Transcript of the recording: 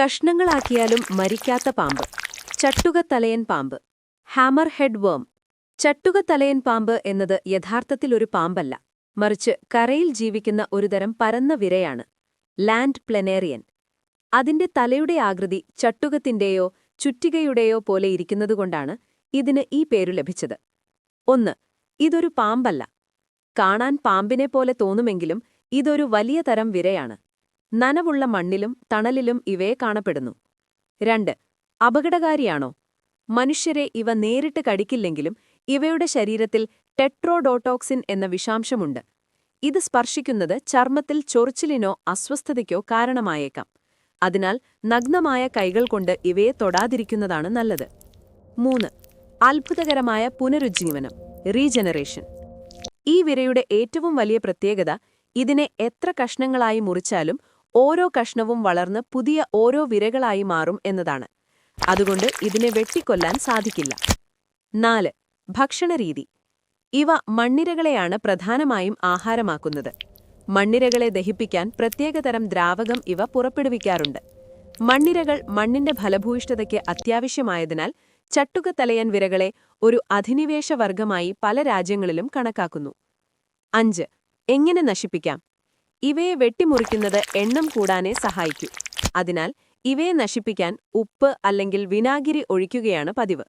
കഷ്ണങ്ങളാക്കിയാലും മരിക്കാത്ത പാമ്പ്. ചട്ടുകത്തലയൻ പാമ്പ്. ഹാമർ ഹെഡ് വേം. ചട്ടുകത്തലയൻ പാമ്പ് എന്നത് യഥാർത്ഥത്തിൽ ഒരു പാമ്പല്ല. മറിച്ച് കരയിൽ ജീവിക്കുന്ന ഒരുതരം പരന്ന വിരയാണ്. ലാൻഡ് പ്ലെനേറിയൻ. അതിന്റെ തലയുടെ ആകൃതി ചട്ടുകത്തിന്റെയോ ചുറ്റികയുടെയോ പോലെ ഇരിക്കുന്നതുകൊണ്ടാണ് ഇതിന് ഈ പേരു ലഭിച്ചത്. ഒന്ന് ഇതൊരു പാമ്പല്ല. കാണാൻ പാമ്പിനെ പോലെ തോന്നുമെങ്കിലും ഇതൊരു വലിയ തരം വിരയാണ്. നനവുള്ള മണ്ണിലും തണലിലും ഇവയെ കാണപ്പെടുന്നു. രണ്ട് അപകടകാരിയാണോ? മനുഷ്യരെ ഇവ നേരിട്ട് കടിക്കില്ലെങ്കിലും ഇവയുടെ ശരീരത്തിൽ ടെട്രോഡോട്ടോക്സിൻ എന്ന വിഷാംശമുണ്ട്. ഇത് സ്പർശിക്കുന്നത് ചർമ്മത്തിൽ ചൊറിച്ചിലിനോ അസ്വസ്ഥതയ്ക്കോ കാരണമായേക്കാം. അതിനാൽ നഗ്നമായ കൈകൾ കൊണ്ട് ഇവയെ തൊടാതിരിക്കുന്നതാണ് നല്ലത്. മൂന്ന് അത്ഭുതകരമായ പുനരുജ്ജീവനം റീജനറേഷൻ. ഈ വിരയുടെ ഏറ്റവും വലിയ പ്രത്യേകത ഇതിനെ എത്ര കഷ്ണങ്ങളായി മുറിച്ചാലും ഓരോ കഷ്ണവും വളർന്ന് പുതിയ ഓരോ വിരകളായി മാറും എന്നതാണ്. അതുകൊണ്ട് ഇതിനെ വെട്ടിക്കൊല്ലാൻ സാധിക്കില്ല. നാല് ഭക്ഷണരീതി. ഇവ മണ്ണിരകളെയാണ് പ്രധാനമായും ആഹാരമാക്കുന്നത്. മണ്ണിരകളെ ദഹിപ്പിക്കാൻ പ്രത്യേകതരം ദ്രാവകം ഇവ പുറപ്പെടുവിക്കാറുണ്ട്. മണ്ണിരകൾ മണ്ണിന്റെ ഫലഭൂയിഷ്ഠതയ്ക്ക് അത്യാവശ്യമായതിനാൽ ചട്ടുകത്തലയൻ വിരകളെ ഒരു അധിനിവേശവർഗമായി പല രാജ്യങ്ങളിലും കണക്കാക്കുന്നു. അഞ്ച് എങ്ങനെ നശിപ്പിക്കാം? ഇവയെ വെട്ടിമുറിക്കുന്നത് എണ്ണം കൂടാനെ സഹായിക്കൂ. അതിനാൽ ഇവയെ നശിപ്പിക്കാൻ ഉപ്പ് അല്ലെങ്കിൽ വിനാഗിരി ഒഴിക്കുകയാണ് പതിവ്.